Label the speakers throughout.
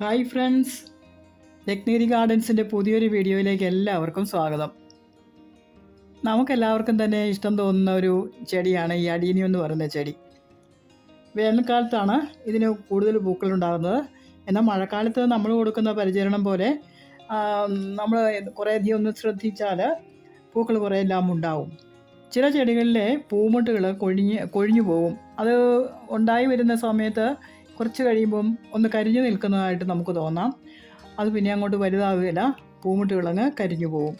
Speaker 1: Hi friends. Ratnagiri ഗാർഡൻസിന്റെ പുതിയൊരു വീഡിയോയിലേക്ക് എല്ലാവർക്കും സ്വാഗതം. നമുക്കെല്ലാവർക്കും തന്നെ ഇഷ്ടം തോന്നുന്ന ഒരു ചെടിയാണ് ഈ അടീനി എന്ന് പറയുന്ന ചെടി. വേനൽക്കാലത്താണ് ഇതിന് കൂടുതൽ പൂക്കളുണ്ടാകുന്നത് എന്നാൽ മഴക്കാലത്ത് നമ്മൾ കൊടുക്കുന്ന പരിചരണം പോലെ നമ്മൾ കുറേയധികം ഒന്ന് ശ്രദ്ധിച്ചാൽ പൂക്കൾ കുറേ എല്ലാം ഉണ്ടാവും. ചില ചെടികളിലെ പൂമുട്ടുകൾ കൊഴിഞ്ഞ് കൊഴിഞ്ഞു പോകും അത് ഉണ്ടായി വരുന്ന സമയത്ത് കുറച്ച് കഴിയുമ്പം ഒന്ന് കരിഞ്ഞു നിൽക്കുന്നതായിട്ട് നമുക്ക് തോന്നാം. അത് പിന്നെ അങ്ങോട്ട് വലുതാവുകയില്ല. പൂമുട്ടുകളങ്ങ് കരിഞ്ഞു പോകും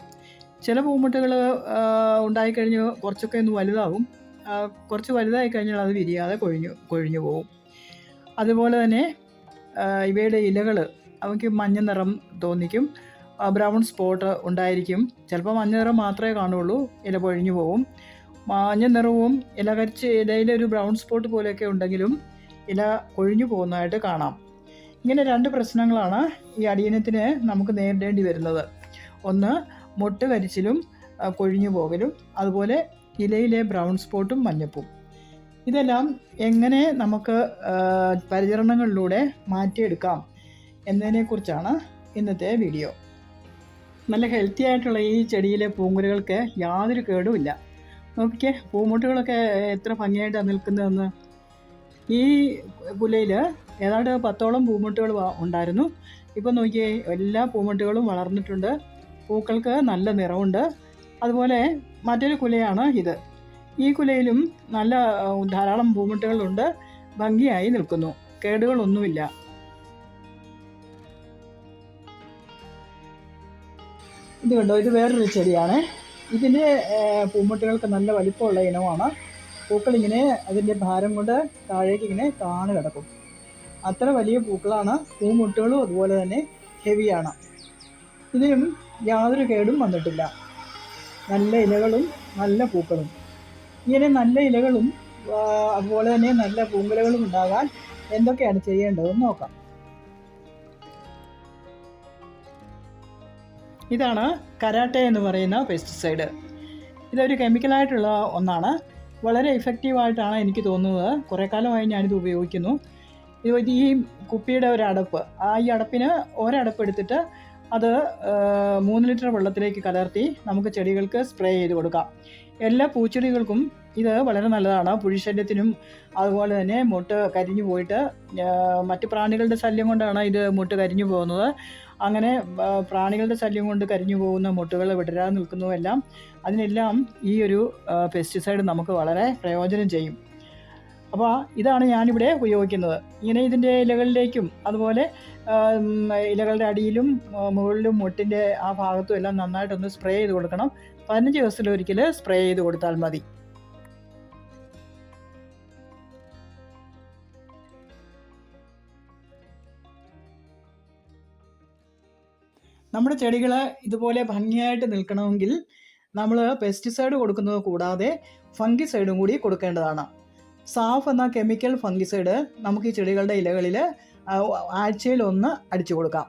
Speaker 1: ചില പൂമുട്ടുകൾ ഉണ്ടായിക്കഴിഞ്ഞ് കുറച്ചൊക്കെ ഒന്ന് വലുതാവും. കുറച്ച് വലുതായി കഴിഞ്ഞാൽ അത് വിരിയാതെ കൊഴിഞ്ഞു കൊഴിഞ്ഞു പോകും അതുപോലെ തന്നെ ഇവയുടെ ഇലകൾ അവയ്ക്ക് മഞ്ഞ നിറം തോന്നിക്കും. ബ്രൗൺ സ്പോട്ട് ഉണ്ടായിരിക്കും. ചിലപ്പോൾ മഞ്ഞ നിറം മാത്രമേ കാണുള്ളൂ ഇല പൊഴിഞ്ഞു പോകും മഞ്ഞ നിറവും ഇല കരിച്ച് ഇലയിലൊരു ബ്രൗൺ സ്പോട്ട് പോലെയൊക്കെ ഉണ്ടെങ്കിലും ഇല കൊഴിഞ്ഞു പോകുന്നതായിട്ട് കാണാം. ഇങ്ങനെ രണ്ട് പ്രശ്നങ്ങളാണ് ഈ അടിയനത്തിന് നമുക്ക് നേരിടേണ്ടി വരുന്നത്. ഒന്ന് മുട്ട് കരിച്ചിലും കൊഴിഞ്ഞു പോകലും അതുപോലെ ഇലയിലെ ബ്രൗൺ സ്പോട്ടും മഞ്ഞപ്പും. ഇതെല്ലാം എങ്ങനെ നമുക്ക് പരിചരണങ്ങളിലൂടെ മാറ്റിയെടുക്കാം എന്നതിനെക്കുറിച്ചാണ് ഇന്നത്തെ വീഡിയോ. നല്ല ഹെൽത്തി ആയിട്ടുള്ള ഈ ചെടിയിലെ പൂങ്കുലകൾക്ക് യാതൊരു കേടുമില്ല. നോക്കിക്കേ പൂമുട്ടുകളൊക്കെ എത്ര ഭംഗിയായിട്ടാണ് നിൽക്കുന്നതെന്ന്. ഈ കുലയിൽ ഏതാണ്ട് പത്തോളം പൂമുട്ടുകൾ ഉണ്ടായിരുന്നു. ഇപ്പം നോക്കിയേ എല്ലാ പൂമുട്ടുകളും വളർന്നിട്ടുണ്ട്. പൂക്കൾക്ക് നല്ല നിറമുണ്ട് അതുപോലെ മറ്റൊരു കുലയാണ് ഇത്. ഈ കുലയിലും നല്ല ധാരാളം പൂമുട്ടുകളുണ്ട്. ഭംഗിയായി നിൽക്കുന്നു. കേടുകളൊന്നുമില്ല. ഇത് കണ്ടോ? ഇത് വേറൊരു ചെടിയാണ്. ഇതിന്റെ പൂമുട്ടുകൾക്ക് നല്ല വലിപ്പമുള്ള ഇനമാണ്. പൂക്കളിങ്ങനെ അതിന്റെ ഭാരം കൊണ്ട് താഴേക്ക് ഇങ്ങനെ താണു കിടക്കും. അത്ര വലിയ പൂക്കളാണ് പൂമുട്ടുകളും അതുപോലെ തന്നെ ഹെവിയാണ്. ഇതിനും യാതൊരു കേടും വന്നിട്ടില്ല. നല്ല ഇലകളും നല്ല പൂക്കളും. ഇങ്ങനെ നല്ല ഇലകളും അതുപോലെ തന്നെ നല്ല പൂങ്കുലകളും ഉണ്ടാകാൻ എന്തൊക്കെയാണ് ചെയ്യേണ്ടതെന്ന് നോക്കാം. ഇതാണ് കരാട്ടെ എന്ന് പറയുന്ന പെസ്റ്റിസൈഡ് ഇതൊരു കെമിക്കലായിട്ടുള്ള ഒന്നാണ്. വളരെ എഫക്റ്റീവായിട്ടാണ് എനിക്ക് തോന്നുന്നത്. കുറേ കാലമായി ഞാനിത് ഉപയോഗിക്കുന്നു. ഇത് ഈ കുപ്പിയുടെ ഒരു അടപ്പ്. ആ ഈ അടപ്പിന് ഒരടപ്പ് എടുത്തിട്ട് അത് മൂന്ന് ലിറ്റർ വെള്ളത്തിലേക്ക് കലർത്തി നമുക്ക് ചെടികൾക്ക് സ്പ്രേ ചെയ്ത് കൊടുക്കാം. എല്ലാ പൂച്ചെടികൾക്കും ഇത് വളരെ നല്ലതാണ്. പുഴിശല്യത്തിനും അതുപോലെ തന്നെ മുട്ട് കരിഞ്ഞു പോയിട്ട് മറ്റ് പ്രാണികളുടെ ശല്യം കൊണ്ടാണ് ഇത് മുട്ട് കരിഞ്ഞു പോകുന്നത്. അങ്ങനെ പ്രാണികളുടെ ശല്യം കൊണ്ട് കരിഞ്ഞു പോകുന്ന മുട്ടുകൾ വിടരാതെ നിൽക്കുന്നതെല്ലാം അതിനെല്ലാം ഈ ഒരു പെസ്റ്റിസൈഡ് നമുക്ക് വളരെ പ്രയോജനം ചെയ്യും. അപ്പോൾ ഇതാണ് ഞാനിവിടെ ഉപയോഗിക്കുന്നത്. ഇങ്ങനെ ഇതിന്റെ ഇലകളിലേക്കും അതുപോലെ ഇലകളുടെ അടിയിലും മുകളിലും മുട്ടിന്റെ ആ ഭാഗത്തും എല്ലാം നന്നായിട്ടൊന്ന് സ്പ്രേ ചെയ്ത് കൊടുക്കണം. പതിനഞ്ച് ദിവസത്തിലൊരിക്കൽ സ്പ്രേ ചെയ്ത് കൊടുത്താൽ മതി. നമ്മുടെ ചെടികൾ ഇതുപോലെ ഭംഗിയായിട്ട് നിൽക്കണമെങ്കിൽ നമ്മൾ പെസ്റ്റിസൈഡ് കൊടുക്കുന്നത് കൂടാതെ ഫംഗിസൈഡും കൂടി കൊടുക്കേണ്ടതാണ്. സാഫ് എന്ന കെമിക്കൽ ഫംഗിസൈഡ് നമുക്ക് ഈ ചെടികളുടെ ഇലകളിൽ ആഴ്ചയിൽ ഒന്ന് അടിച്ചു കൊടുക്കാം.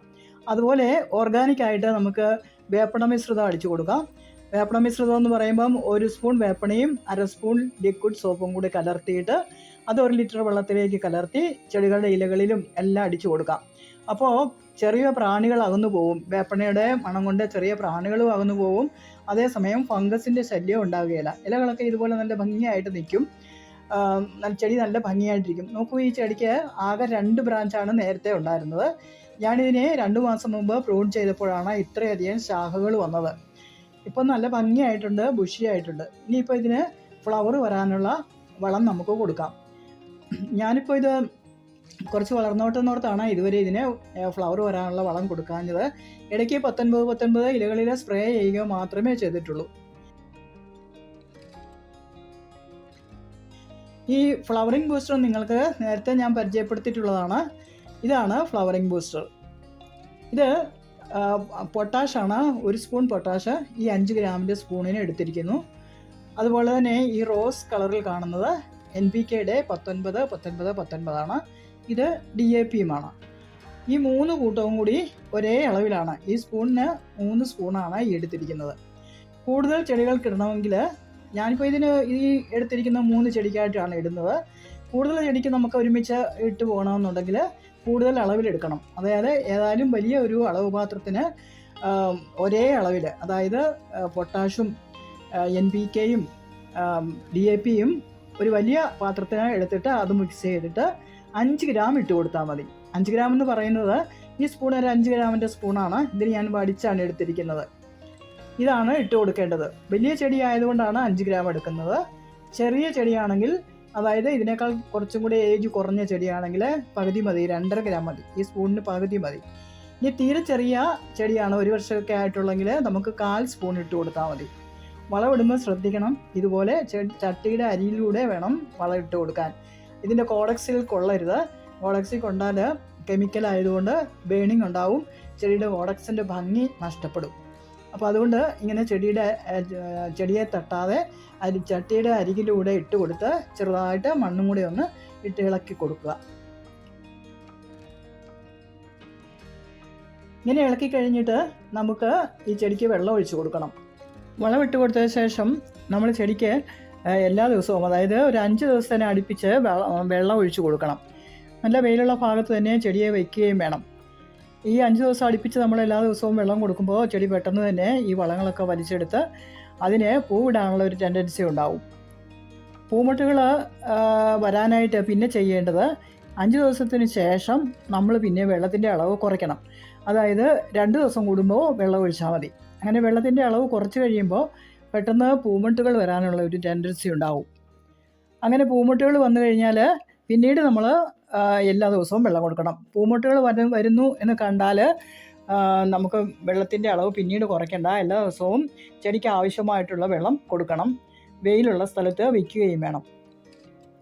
Speaker 1: അതുപോലെ ഓർഗാനിക് ആയിട്ട് നമുക്ക് വേപ്പണ മിശ്രിതം അടിച്ചു കൊടുക്കാം. വേപ്പണ മിശ്രിതം എന്ന് പറയുമ്പം ഒരു സ്പൂൺ വേപ്പണയും അര സ്പൂൺ ലിക്വിഡ് സോപ്പും കൂടി കലർത്തിയിട്ട് അത് ഒരു ലിറ്റർ വെള്ളത്തിലേക്ക് കലർത്തി ചെടികളുടെ ഇലകളിലും എല്ലാം അടിച്ചു കൊടുക്കാം. അപ്പോൾ ചെറിയ പ്രാണികൾ അകന്നു പോവും. വേപ്പണയുടെ മണം കൊണ്ട് ചെറിയ പ്രാണികളും അകന്നു പോവും. അതേസമയം ഫംഗസിന്റെ ശല്യം ഉണ്ടാവുകയില്ല. ഇലകളൊക്കെ ഇതുപോലെ നല്ല ഭംഗിയായിട്ട് നിൽക്കും. നല്ല ചെടി നല്ല ഭംഗിയായിട്ടിരിക്കും. നോക്കൂ ഈ ചെടിക്ക് ആകെ രണ്ട് ബ്രാഞ്ചാണ് നേരത്തെ ഉണ്ടായിരുന്നത്. ഞാനിതിനെ രണ്ട് മാസം മുമ്പ് പ്രൂൺ ചെയ്തപ്പോഴാണ് ഇത്രയധികം ശാഖകൾ വന്നത്. ഇപ്പം നല്ല ഭംഗിയായിട്ടുണ്ട് ബുഷിയായിട്ടുണ്ട്. ഇനിയിപ്പോൾ ഇതിന് ഫ്ലവർ വരാനുള്ള വളം നമുക്ക് കൊടുക്കാം. ഞാനിപ്പോൾ ഇത് കുറച്ച് വളർന്നോട്ടെന്നോർത്താണ് ഇതുവരെ ഇതിന് ഫ്ലവർ വരാനുള്ള വളം കൊടുക്കാഞ്ഞത്. ഇടയ്ക്ക് പത്തൊൻപത് പത്തൊൻപത് ഇലകളിൽ സ്പ്രേ ചെയ്യുക മാത്രമേ ചെയ്തിട്ടുള്ളൂ. ഈ ഫ്ലവറിംഗ് ബൂസ്റ്റർ നിങ്ങൾക്ക് നേരത്തെ ഞാൻ പരിചയപ്പെടുത്തിയിട്ടുള്ളതാണ്. ഇതാണ് ഫ്ലവറിംഗ് ബൂസ്റ്റർ ഇത് പൊട്ടാഷാണ് ഒരു സ്പൂൺ പൊട്ടാഷ് ഈ അഞ്ച് ഗ്രാമിന്റെ സ്പൂണിന് എടുത്തിരിക്കുന്നു. അതുപോലെ തന്നെ ഈ റോസ് കളറിൽ കാണുന്നത് എൻ പി കെയുടെ പത്തൊൻപത് പത്തൊൻപത് പത്തൊൻപതാണ്. ഇത് ഡി എ പിയുമാണ് ഈ മൂന്ന് കൂട്ടവും കൂടി ഒരേ അളവിലാണ്. ഈ സ്പൂണിന് മൂന്ന് സ്പൂണാണ് ഈ എടുത്തിരിക്കുന്നത്. കൂടുതൽ ചെടികൾക്ക് ഇടണമെങ്കിൽ ഞാനിപ്പോൾ ഇതിന് ഈ എടുത്തിരിക്കുന്ന മൂന്ന് ചെടിക്കായിട്ടാണ് ഇടുന്നത്. കൂടുതൽ ചെടിക്ക് നമുക്ക് ഒരുമിച്ച് ഇട്ട് പോകണമെന്നുണ്ടെങ്കിൽ കൂടുതൽ അളവിലെടുക്കണം അതായത് ഏതായാലും വലിയ ഒരു അളവ് പാത്രത്തിന് ഒരേ അളവിൽ അതായത് പൊട്ടാഷും എൻ പി കെയും ഡി എ പിയും ഒരു വലിയ പാത്രത്തിന് എടുത്തിട്ട് അത് മിക്സ് ചെയ്തിട്ട് അഞ്ച് ഗ്രാം ഇട്ട് കൊടുത്താൽ മതി. അഞ്ച് ഗ്രാം എന്ന് പറയുന്നത് ഈ സ്പൂൺ ഒരു അഞ്ച് ഗ്രാമിന്റെ സ്പൂണാണ് ഇതിന് ഞാൻ വടിച്ചാണ് എടുത്തിരിക്കുന്നത്. ഇതാണ് ഇട്ട് കൊടുക്കേണ്ടത്. വലിയ ചെടി ആയതുകൊണ്ടാണ് അഞ്ച് ഗ്രാം എടുക്കുന്നത്. ചെറിയ ചെടിയാണെങ്കിൽ അതായത് ഇതിനേക്കാൾ കുറച്ചും കൂടി ഏജ് കുറഞ്ഞ ചെടിയാണെങ്കിൽ പകുതി മതി രണ്ടര ഗ്രാം മതി. ഈ സ്പൂണിന് പകുതി മതി. ഇനി തീരെ ചെറിയ ചെടിയാണ്. ഒരു വർഷമൊക്കെ ആയിട്ടുള്ളെങ്കിൽ നമുക്ക് കാൽ സ്പൂൺ ഇട്ട് കൊടുത്താൽ മതി. വളമിടുമ്പോൾ ശ്രദ്ധിക്കണം. ഇതുപോലെ ചട്ടിയുടെ അരിയിലൂടെ വേണം വളം ഇട്ട് കൊടുക്കാൻ. ഇതിന്റെ കോഡക്സിൽ കൊള്ളരുത്. കോഡക്സിൽ കൊണ്ടാൽ കെമിക്കൽ ആയതുകൊണ്ട് ബേണിംഗ് ഉണ്ടാവും. ചെടിയുടെ കോഡക്സിന്റെ ഭംഗി നഷ്ടപ്പെടും. അപ്പോൾ അതുകൊണ്ട് ഇങ്ങനെ ചെടിയുടെ ചെടിയെ തട്ടാതെ അരി ചട്ടിയുടെ അരികിലൂടെ ഇട്ട് കൊടുത്ത് ചെറുതായിട്ട് മണ്ണും കൂടി ഒന്ന് ഇട്ട് ഇളക്കി കൊടുക്കുക. ഇങ്ങനെ ഇളക്കി കഴിഞ്ഞിട്ട് നമുക്ക് ഈ ചെടിക്ക് വെള്ളം ഒഴിച്ചു കൊടുക്കണം. വളം കൊടുത്ത കൊടുത്തതിന് ശേഷം നമ്മൾ ചെടിക്ക് എല്ലാ ദിവസവും അതായത് ഒരു അഞ്ച് ദിവസത്തിന് അടുപ്പിച്ച് വെള്ളം ഒഴിച്ചു കൊടുക്കണം. നല്ല വെയിലുള്ള ഭാഗത്ത് തന്നെ ചെടിയെ വയ്ക്കുകയും വേണം. ഈ അഞ്ച് ദിവസം അടുപ്പിച്ച് നമ്മൾ എല്ലാ ദിവസവും വെള്ളം കൊടുക്കുമ്പോൾ ചെടി പെട്ടെന്ന് തന്നെ ഈ വളങ്ങളൊക്കെ വലിച്ചെടുത്ത് അതിന് പൂവിടാനുള്ള ഒരു ടെൻഡൻസി ഉണ്ടാവും. പൂമുട്ടുകൾ വരാനായിട്ട് പിന്നെ ചെയ്യേണ്ടത് അഞ്ച് ദിവസത്തിന് ശേഷം നമ്മൾ പിന്നെ വെള്ളത്തിന്റെ അളവ് കുറയ്ക്കണം. അതായത് രണ്ട് ദിവസം കൂടുമ്പോൾ വെള്ളം ഒഴിച്ചാൽ മതി. അങ്ങനെ വെള്ളത്തിന്റെ അളവ് കുറച്ച് കഴിയുമ്പോൾ പെട്ടെന്ന് പൂമുട്ടുകൾ വരാനുള്ള ഒരു ടെൻഡൻസി ഉണ്ടാവും. അങ്ങനെ പൂമുട്ടുകൾ വന്നു കഴിഞ്ഞാൽ പിന്നീട് നമ്മൾ എല്ലാ ദിവസവും വെള്ളം കൊടുക്കണം. പൂമുട്ടുകൾ വര വരുന്നു എന്ന് കണ്ടാൽ നമുക്ക് വെള്ളത്തിന്റെ അളവ് പിന്നീട് കുറയ്ക്കേണ്ട. എല്ലാ ദിവസവും ചെടിക്ക് ആവശ്യമായിട്ടുള്ള വെള്ളം കൊടുക്കണം. വെയിലുള്ള സ്ഥലത്ത് വയ്ക്കുകയും വേണം.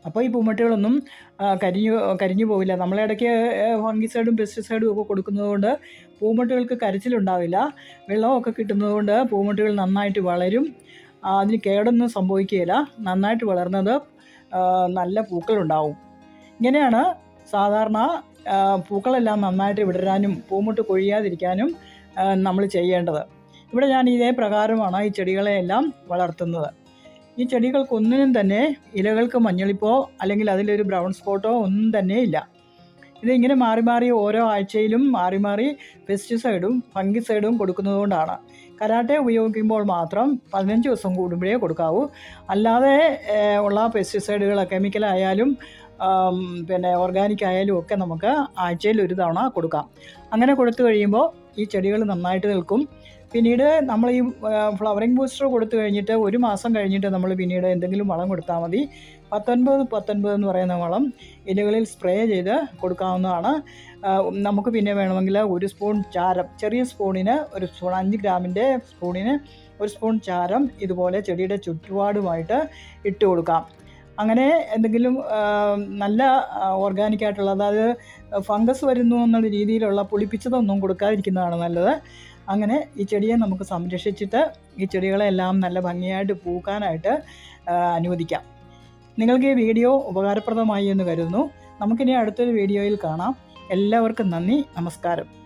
Speaker 1: അപ്പോൾ ഈ പൂമട്ടികളൊന്നും കരിഞ്ഞു കരിഞ്ഞു പോവില്ല. നമ്മളിടയ്ക്ക് ഫംഗിസൈഡും പെസ്റ്റിസൈഡും ഒക്കെ കൊടുക്കുന്നതുകൊണ്ട് പൂമട്ടികൾക്ക് കരച്ചിലുണ്ടാവില്ല. വെള്ളമൊക്കെ കിട്ടുന്നതുകൊണ്ട് പൂമട്ടികൾ നന്നായിട്ട് വളരും. അതിന് കേടൊന്നും സംഭവിക്കുകയില്ല. നന്നായിട്ട് വളർന്നത് നല്ല പൂക്കളുണ്ടാവും. ഇങ്ങനെയാണ് സാധാരണ പൂക്കളെല്ലാം നന്നായിട്ട് വിടരാനും പൂമുട്ട് കൊഴിയാതിരിക്കാനും നമ്മൾ ചെയ്യേണ്ടത്. ഇവിടെ ഞാൻ ഇതേ പ്രകാരമാണ് ഈ ചെടികളെയെല്ലാം വളർത്തുന്നത്. ഈ ചെടികൾക്കൊന്നിനും തന്നെ ഇലകൾക്ക് മഞ്ഞളിപ്പോ അല്ലെങ്കിൽ അതിലൊരു ബ്രൗൺ സ്പോട്ടോ ഒന്നും തന്നെ ഇല്ല. ഇതിങ്ങനെ മാറി മാറി ഓരോ ആഴ്ചയിലും മാറി മാറി പെസ്റ്റിസൈഡും ഫംഗിസൈഡും കൊടുക്കുന്നതുകൊണ്ടാണ് കരാട്ടെ ഉപയോഗിക്കുമ്പോൾ മാത്രം പതിനഞ്ച് ദിവസം കൂടുമ്പോഴേ കൊടുക്കാവൂ. അല്ലാതെ ഉള്ള പെസ്റ്റിസൈഡുകൾ കെമിക്കലായാലും പിന്നെ ഓർഗാനിക് ആയാലും ഒക്കെ നമുക്ക് ആഴ്ചയിൽ ഒരു തവണ കൊടുക്കാം. അങ്ങനെ കൊടുത്തു കഴിയുമ്പോൾ ഈ ചെടികൾ നന്നായിട്ട് നിൽക്കും. പിന്നീട് നമ്മൾ ഈ ഫ്ലവറിങ് ബൂസ്റ്റർ കൊടുത്തു കഴിഞ്ഞിട്ട് ഒരു മാസം കഴിഞ്ഞിട്ട് നമ്മൾ പിന്നീട് എന്തെങ്കിലും വളം കൊടുത്താൽ മതി. പത്തൊൻപത് പത്തൊൻപത് എന്ന് പറയുന്ന വളം ഇലകളിൽ സ്പ്രേ ചെയ്ത് കൊടുക്കാവുന്നതാണ്. നമുക്ക് പിന്നെ വേണമെങ്കിൽ ഒരു സ്പൂൺ ചാരം ചെറിയ സ്പൂണിന് ഒരു സ്പൂൺ അഞ്ച് ഗ്രാമിന്റെ സ്പൂണിന് ഒരു സ്പൂൺ ചാരം ഇതുപോലെ ചെടിയുടെ ചുറ്റുപാടുമായിട്ട് ഇട്ട് കൊടുക്കാം. അങ്ങനെ എന്തെങ്കിലും നല്ല ഓർഗാനിക് ആയിട്ടുള്ള അതായത് ഫംഗസ് വരുന്നു എന്നുള്ള രീതിയിലുള്ള പുളിപ്പിച്ചതൊന്നും കൊടുക്കാതിരിക്കുന്നതാണ് നല്ലത്. അങ്ങനെ ഈ ചെടിയെ നമുക്ക് സംരക്ഷിച്ചിട്ട് ഈ ചെടികളെല്ലാം നല്ല ഭംഗിയായിട്ട് പൂക്കാനായിട്ട് അനുവദിക്കാം. നിങ്ങൾക്ക് ഈ വീഡിയോ ഉപകാരപ്രദമായി എന്ന് കരുതുന്നു. നമുക്കിനി അടുത്തൊരു വീഡിയോയിൽ കാണാം. എല്ലാവർക്കും നന്ദി നമസ്കാരം.